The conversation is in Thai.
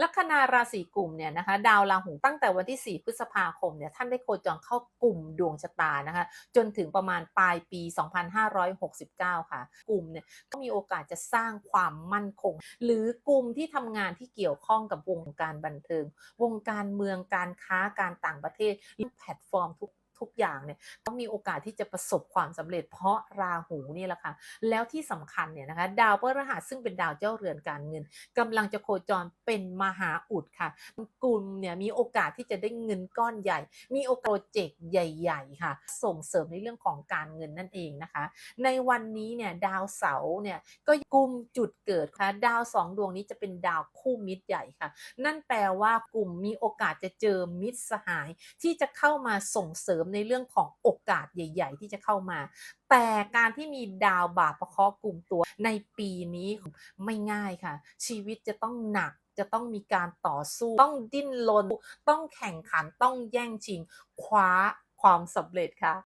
ลัคนาราศีกลุ่มเนี่ยนะคะดาวราหูตั้งแต่วันที่ 4 พฤษภาคมเนี่ยท่านได้โคจรเข้ากลุ่มดวงชะตานะคะจนถึงประมาณปลายปี 2569 ค่ะ กลุ่มเนี่ยก็มีโอกาสจะสร้างความมั่นคง หรือกลุ่มที่ทำงานที่เกี่ยวข้องกับวงการบันเทิง วงการเมืองการค้าการต่างประเทศหรือแพลตฟอร์มทุก ทุกอย่างเนี่ยต้องมีโอกาสที่จะประสบความสำเร็จเพราะราหูนี่แหละค่ะ แล้วที่สำคัญเนี่ยนะคะดาวพฤหัสซึ่งเป็นดาวเจ้าเรือนการเงินกำลังจะโคจรเป็นมหาอุดค่ะกลุ่มเนี่ยมีโอกาสที่จะได้เงินก้อนใหญ่ มีโอกาสโปรเจกต์ใหญ่ ๆ ค่ะ ส่งเสริมในเรื่องของการเงินนั่นเองนะคะ ในวันนี้เนี่ยดาวเสาร์เนี่ยก็กลุ่มจุดเกิดค่ะดาวสองดวงนี้จะเป็นดาวคู่มิตรใหญ่ค่ะ นั่นแปลว่ากลุ่มมีโอกาสจะเจอมิตรสหายที่จะเข้ามาส่งเสริมในเรื่องของโอกาสใหญ่ ๆ ที่จะเข้ามา แต่การที่มีดาวบาปประเคาะกลุ่มตัวในปีนี้ไม่ง่ายค่ะ ชีวิตจะต้องหนักจะต้องมีการต่อสู้ ต้องดิ้นรนต้องแข่งขันต้องแย่งชิงคว้าความสำเร็จค่ะ